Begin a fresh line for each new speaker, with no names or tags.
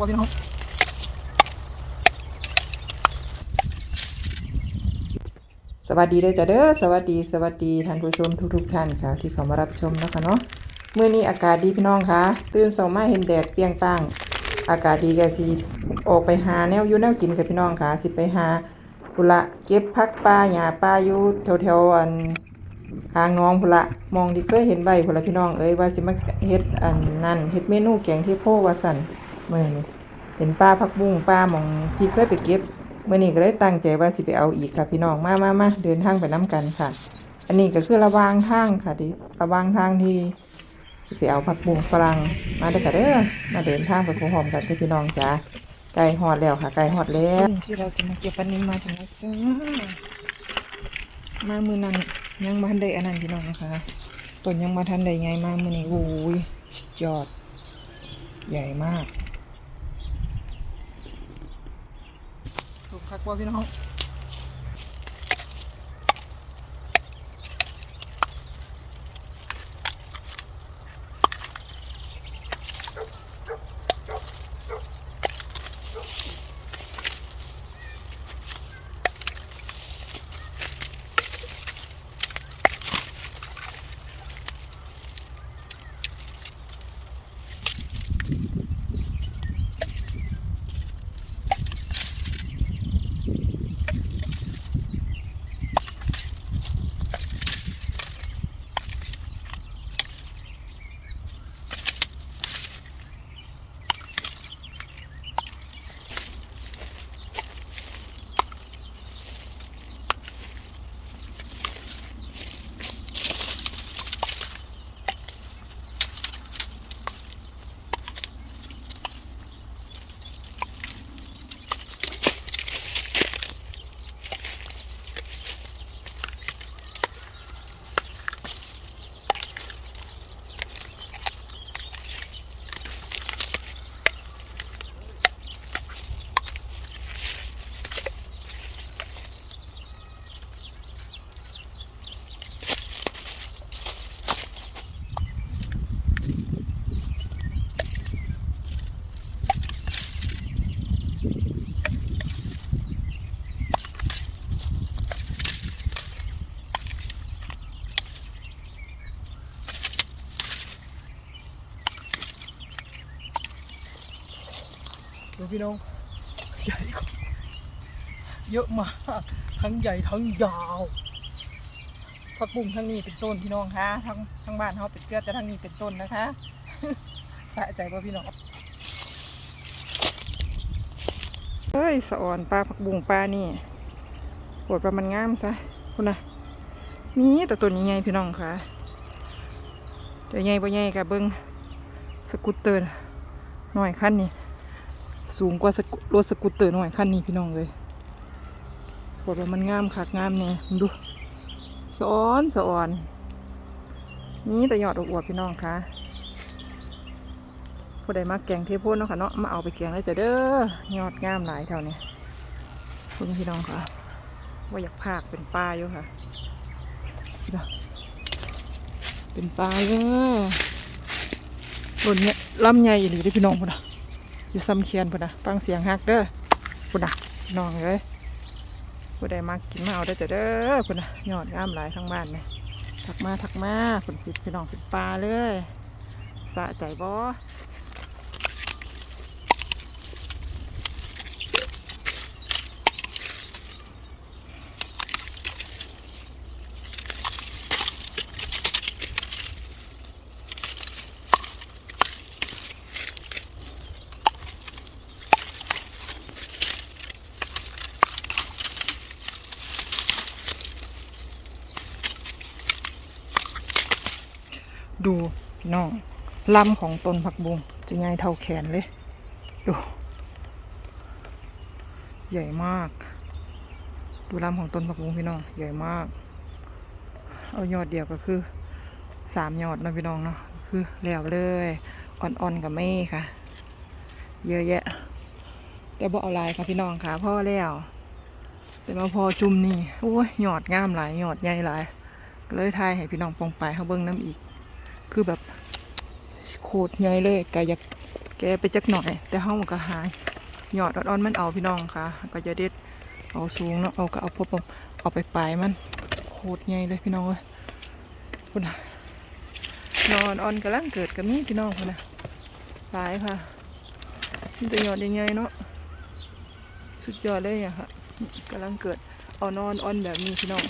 ว่าพี่น้องสวัสดีเด้อจ้าเด้อสวัสดีสวัสดีท่านผู้ชมทุกๆท่านค่ะ ที่เข้ามารับชมนะคะเนาะเมื้อนี้อากาศดีพี่น้องค่ะตื่นเช้ามาเห็นแดดเปียงปังอากาศดีก็สิออกไปหาแนวอยู่แนวกินกับพี่น้องค่ะ สิไปหาพุละเก็บผักป่าหญ้าป่าอยู่แถวๆอันข้างน้องพุละมองที่เคยเห็นใบพุละพี่น้องเอ้ยว่าสิมาเฮ็ดอันนั่นเฮ็ดเมนูแกงที่โพว่าสั่น มื้อนี้เห็นป้าผักบุ้งป้าหมองที่เคยไปเก็บเมื้อนี้ก็เลยตั้งใจว่าสิไปเอาอีกค่ะพี่น้องมามามาเดินทางไปน้กันค่ะ อันนี้ก็คือระวางทางค่ะที่ระวางทางที่สิไปเอาผักบุ้งฝรั่งมาเด้อค่ะเด้อมาเดินทางไปพร้อมกันที่พี่น้องจ้าไก่ฮอดแล้วค่ะไก่ฮอดแล้วที่เราจะมาเก็บวันนี้มาถึงแล้วจ้ามามือนั้นยังมาทันได้อันนั้นพี่น้องนะคะต้นยังมาทันได้ไงมามือนี้โอ้ยยอด ใหญ่มาก สุกคักว่าพี่น้อง ดูพี่น้องใหญ่เยอะมาก ทั้งใหญ่ทั้งยาวผักบุ้งทั้งนี้เป็นต้นพี่น้องคะทั้งทั้งบ้านเขาเป็นเกลือแต่ทั้งนี้เป็นต้นนะคะสะใจกว่าพี่น้องเฮ้ยสะอ่อนปลาผักบุ้งปลานี่ปวดปลามันงามซะคุณนะมีแต่ตัวนี้ไงพี่น้องคะแต่ใหญ่บ่ใหญ่กับเบิ้งสกูตเตอร์หน่อยขั้นนี่ สูงกว่ารถสกูตเตอร์หน่อยขั้นนี้พี่น้องเลยบอกว่ามันงามคักงามเนี่ยดูสอนสอนนี่แต่ยอดอวบพี่น้องค่ะผู้ใดมาแกงเทโพนเนาะค่ะเนาะมาเอาไปแกงเลยจ้ะเด้อยอดงามหลายแถวนี้คุณพี่น้องค่ะ ว่าอยากพากเป็นปลาอยู่ค่ะ เป็นปลาเยอะบนเนี้ยลำใหญ่หรือได้พี่น้องพุ่ะ อยู่ซ้ำเคียนพุ่นนะฟังเสียงฮักเด้อพุ่นนะน้องเลยผู้ใดมากินมาเอาได้อจ้ะเด้อพุ่นนะยอดงามหลายทั้งบ้านเลยถักมาถักมาพุ่นปิดพี่น้องปิดปลาเลยสะใจบ่ ดูพี่น้องลำของต้นผักบุ้งจะใหญ่เท่าแขนเลย ดู ใหญ่มาก ดูลำของต้นผักบุ้งพี่น้อง ใหญ่มาก เอายอดเดียวก็คือสามยอดนะพี่น้องเนาะคือแล้วเลยอ่อนๆกับไม่ค่ะ เยอะแยะ แต่บ่เอาลายค่ะพี่น้องค่ะพ่อแล้วแต่มาพอจุ่มนี่โอ้ยยอดงามหลายยอดใหญ่หลายเลยทายให้พี่น้องปองไปเขาเบิ้งน้ำอีก คือแบบโคตรใหญ่เลยกายากแกไปจักหน่อย แต่เฮาก็หายหยอดอ่อนๆมันเอาพี่น้องค่ะ ก็จะเด็ดเอาสูงเนาะเอาก็เอาพบเอาไปปลายมันโคตรใหญ่เลยพี่น้องเอ้ยพุ่นะนอนอ่อนกำลังเกิดกับมีพี่น้องพุ่นนะหลายค่ะมันจะยอดใหญ่ๆเนาะสุดยอดเลยอะค่ะกำลังเกิดเอานอนอ่อนแบบนี้พี่น้อง